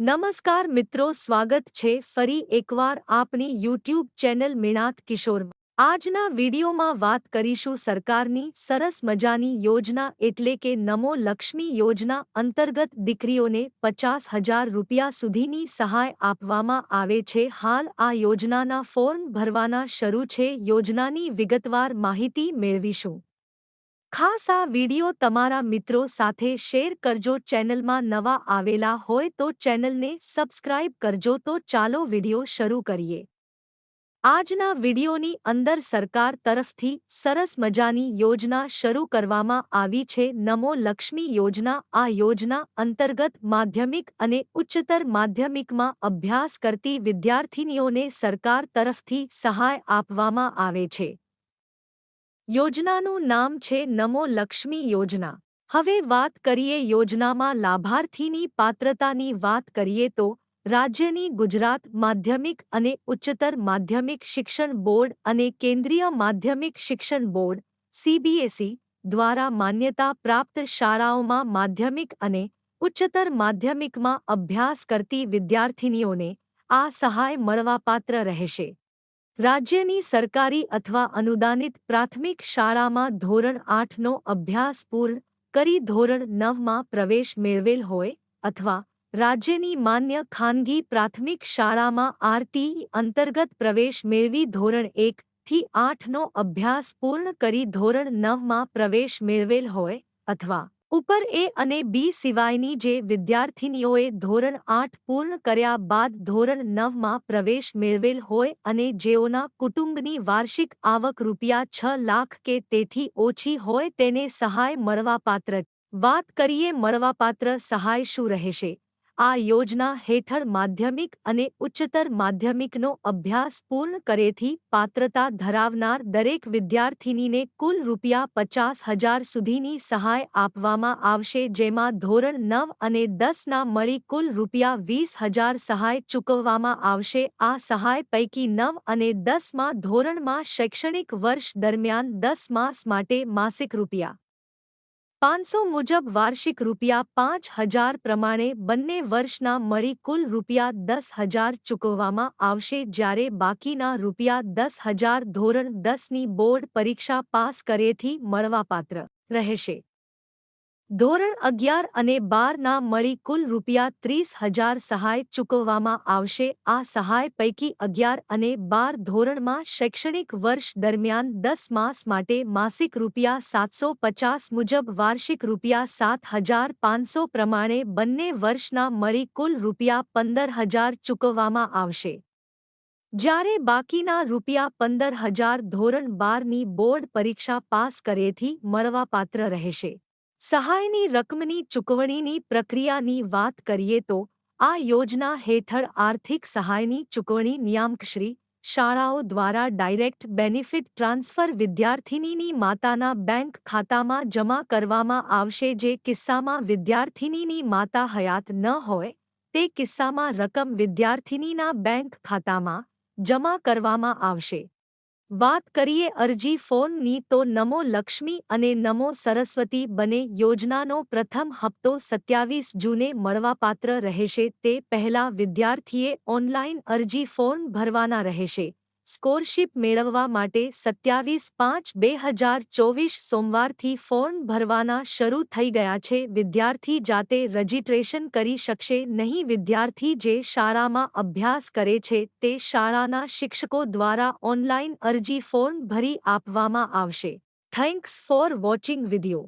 નમસ્કાર મિત્રો, સ્વાગત છે ફરી એકવાર આપની યુટ્યુબ ચેનલ મિણાત કિશોર આજના વિડીયોમાં વાત કરીશું સરકારની સરસ મજાની યોજના એટલે કે નમો લક્ષ્મી યોજના અંતર્ગત દીકરીઓને પચાસ હજાર રૂપિયા સુધીની સહાય આપવામાં આવે છે. હાલ આ યોજનાના ફોર્મ ભરવાના શરૂ છે. યોજનાની વિગતવાર માહિતી મેળવીશું. ખાસ આ વિડિયો તમારા મિત્રો સાથે શેર કરજો. ચેનલમાં નવા આવેલા હોય તો ચેનલને સબસ્ક્રાઇબ કરજો. તો ચાલો વિડિયો શરૂ કરીએ. આજના વિડિયોની અંદર સરકાર તરફથી સરસ મજાની યોજના શરૂ કરવામાં આવી છે. નમો લક્ષ્મી યોજના. આ યોજના અંતર્ગત માધ્યમિક અને ઉચ્ચતર માધ્યમિકમાં અભ્યાસ કરતી વિદ્યાર્થિનીઓને સરકાર તરફથી સહાય આપવામાં આવે છે. યોજનાનું નામ છે નમો લક્ષ્મી યોજના. હવે વાત કરીએ યોજનામાં લાભાર્થીની પાત્રતાની વાત કરીએ તો રાજ્યની ગુજરાત માધ્યમિક અને ઉચ્ચતર માધ્યમિક શિક્ષણ બોર્ડ અને કેન્દ્રીય માધ્યમિક શિક્ષણ બોર્ડ, સીબીએસઈ, દ્વારા માન્યતા પ્રાપ્ત શાળાઓમાં માધ્યમિક અને ઉચ્ચતર માધ્યમિકમાં અભ્યાસ કરતી વિદ્યાર્થિનીઓને આ સહાય મળવાપાત્ર રહેશે. રાજ્યની સરકારી અથવા અનુદાનિત પ્રાથમિક શાળામાં ધોરણ આઠનો અભ્યાસ પૂર્ણ કરી ધોરણ નવમાં પ્રવેશ મેળવેલ હોય અથવા રાજ્યની માન્ય ખાનગી પ્રાથમિક શાળામાં આરટીઈ અંતર્ગત પ્રવેશ મેળવી ધોરણ એક થી આઠનો અભ્યાસ પૂર્ણ કરી ધોરણ નવમાં પ્રવેશ મેળવેલ હોય અથવા ઉપર એ અને બી સિવાયની જે વિદ્યાર્થિનીઓએ ધોરણ આઠ પૂર્ણ કર્યા બાદ ધોરણ નવમાં પ્રવેશ મેળવેલ હોય અને જેઓના કુટુંબની વાર્ષિક આવક રૂપિયા છ લાખ કે તેથી ઓછી હોય તેને સહાય મળવાપાત્ર વાત કરીએ મળવાપાત્ર સહાય શું રહેશે? આ યોજના હેઠળ માધ્યમિક અને ઉચ્ચતર માધ્યમિકનો અભ્યાસ પૂર્ણ કરેથી પાત્રતા ધરાવનાર દરેક વિદ્યાર્થિનીને કુલ રૂપિયા પચાસ હજાર સુધીની સહાય આપવામાં આવશે, જેમાં ધોરણ નવ અને દસના મળી કુલ રૂપિયા વીસ હજાર સહાય ચૂકવવામાં આવશે. આ સહાય પૈકી નવ અને દસમાં ધોરણમાં શૈક્ષણિક વર્ષ દરમિયાન દસ માસ માટે માસિક રૂપિયા પાંચસો મુજબ વાર્ષિક રૂપિયા પાંચ હજાર પ્રમાણે બંને વર્ષના મળી કુલ રૂપિયા દસ હજાર ચૂકવવામાં આવશે જ્યારે બાકીના રૂપિયા દસ હજાર ધોરણ દસની બોર્ડ પરીક્ષા પાસ કરેથી મળવાપાત્ર રહેશે. ધોરણ અગિયાર અને બારના મળી કુલ રૂપિયા ત્રીસ હજાર સહાય ચૂકવવામાં આવશે. આ સહાય પૈકી અગિયાર અને બાર ધોરણમાં શૈક્ષણિક વર્ષ દરમિયાન દસ માસ માટે માસિક રૂપિયા સાતસો પચાસ મુજબ વાર્ષિક રૂપિયા સાત હજાર પાંચસો પ્રમાણે બંને વર્ષના મળી કુલ રૂપિયા પંદર હજાર ચૂકવવામાં આવશે. જ્યારે બાકીના રૂપિયા પંદર હજાર ધોરણ બારની બોર્ડ પરીક્ષા પાસ કરેથી મળવાપાત્ર રહેશે. સહાયની રકમની ચૂકવણીની પ્રક્રિયાની વાત કરીએ તો, આ યોજના હેઠળ આર્થિક સહાયની ચૂકવણી નિયામકશ્રી, શાળાઓ દ્વારા ડાયરેક્ટ બેનિફિટ ટ્રાન્સફર વિદ્યાર્થિનીની માતાના બેંક ખાતામાં જમા કરવામાં આવશે જે કિસ્સામાં વિદ્યાર્થિનીની માતા હયાત ન હોય, તે કિસ્સામાં રકમ વિદ્યાર્થિનીના બેંક ખાતામાં જમા કરવામાં આવશે. વાત કરીએ અરજી ફોનની તો નમો લક્ષ્મી અને નમો સરસ્વતી બને યોજનાનો પ્રથમ હપ્તો સત્યાવીસ જૂને મળવાપાત્ર રહેશે. તે પહેલા વિદ્યાર્થીએ ઓનલાઇન અરજી ફોર્મ ભરવાના રહેશે. સ્કોરશીપ મેળવવા માટે સત્યાવીસ પાંચ બે હજાર ચોવીસ સોમવારથી ફોર્મ ભરવાના શરૂ થઈ ગયા છે. વિદ્યાર્થી જાતે રજીસ્ટ્રેશન કરી શકશે નહીં. વિદ્યાર્થી જે શાળામાં અભ્યાસ કરે છે તે શાળાના શિક્ષકો દ્વારા ઓનલાઇન અરજી ફોર્મ ભરી આપવામાં આવશે. Thanks for watching video